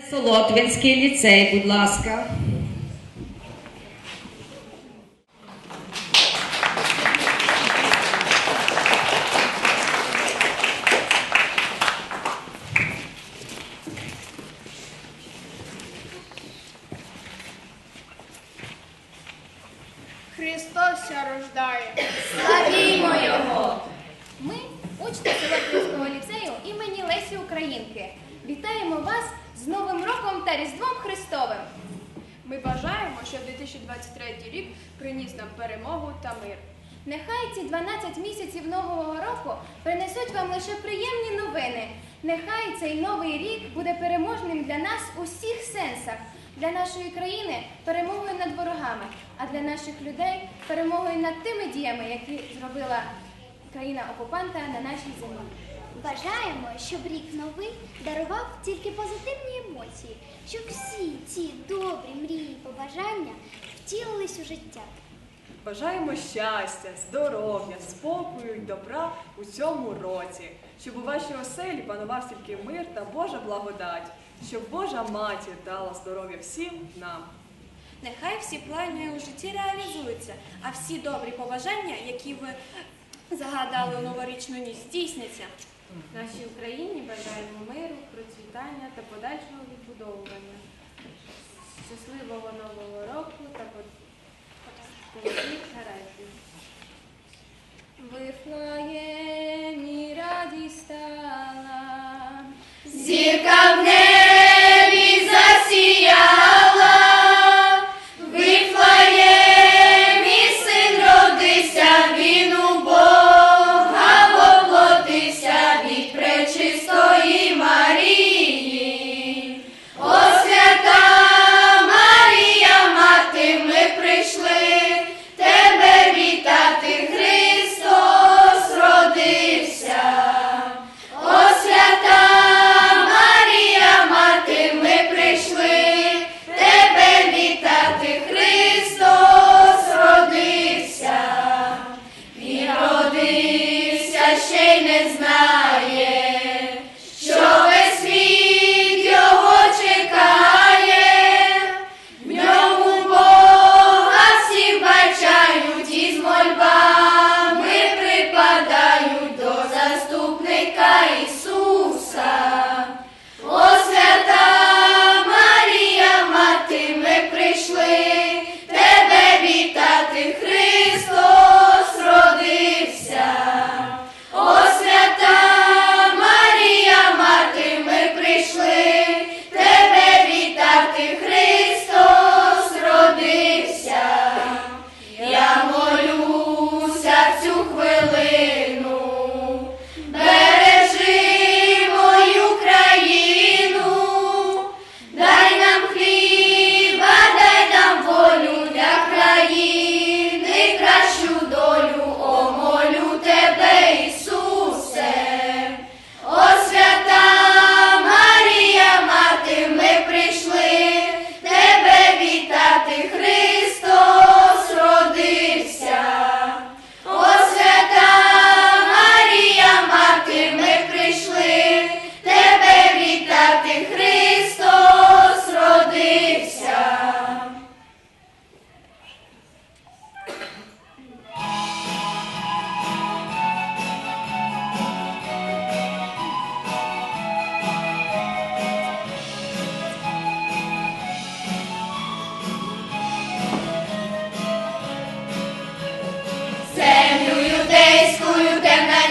Солотвинський ліцей, будь ласка. Христос ся рождає. Славімо його! Ми, учні Солотвинського ліцею імені Лесі Українки. Вітаємо вас з Новим роком та Різдвом Христовим. Ми бажаємо, щоб 2023 рік приніс нам перемогу та мир. Нехай ці 12 місяців нового року принесуть вам лише приємні новини. Нехай цей новий рік буде переможним для нас у всіх сенсах. Для нашої країни перемогою над ворогами, а для наших людей перемогою над тими діями, які зробила країна-окупанта на нашій землі. Бажаємо, щоб рік новий дарував тільки позитивні емоції, щоб всі ці добрі мрії, і побажання втілились у життя. Бажаємо щастя, здоров'я, спокою й добра у цьому році, щоб у вашій оселі панував тільки мир та Божа благодать, щоб Божа матір дала здоров'я всім нам. Нехай всі плани у житті реалізуються, а всі добрі побажання, які ви загадали у новорічну ніч, здійсняться. Нашій Україні бажаємо миру, процвітання та подальшого відбудовування. Щасливого нового року та подорожніх гараздів. Вифлеємі радість стала, Зірка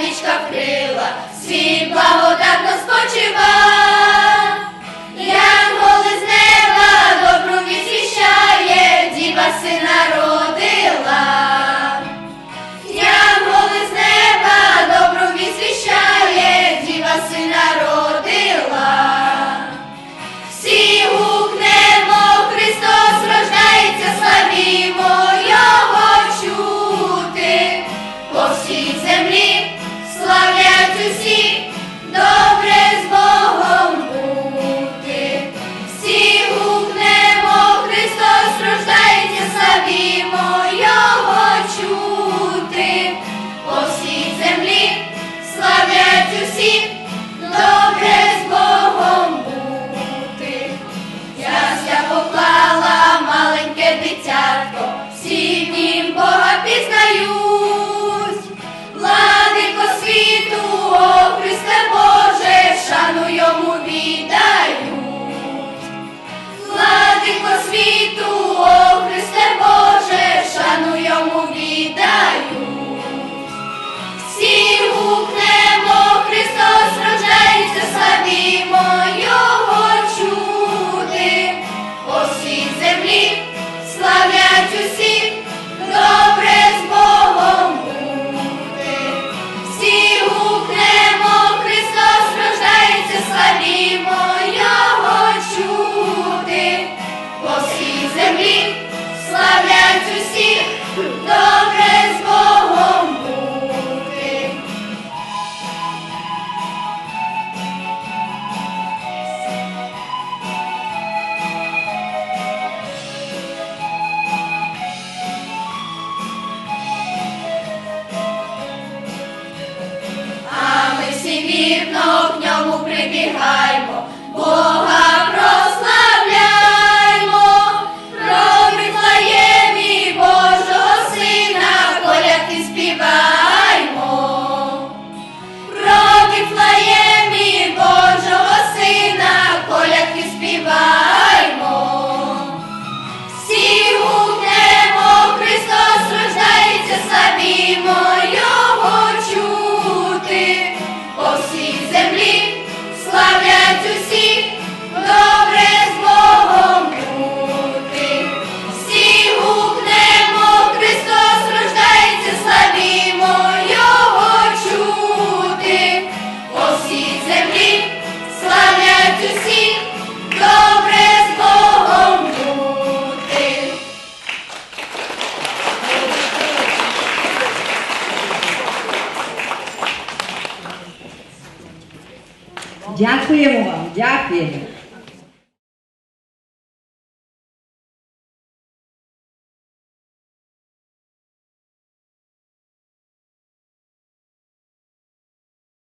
темна нічка вкрила, світ благодатно спочива. Дякуємо вам, дякуємо.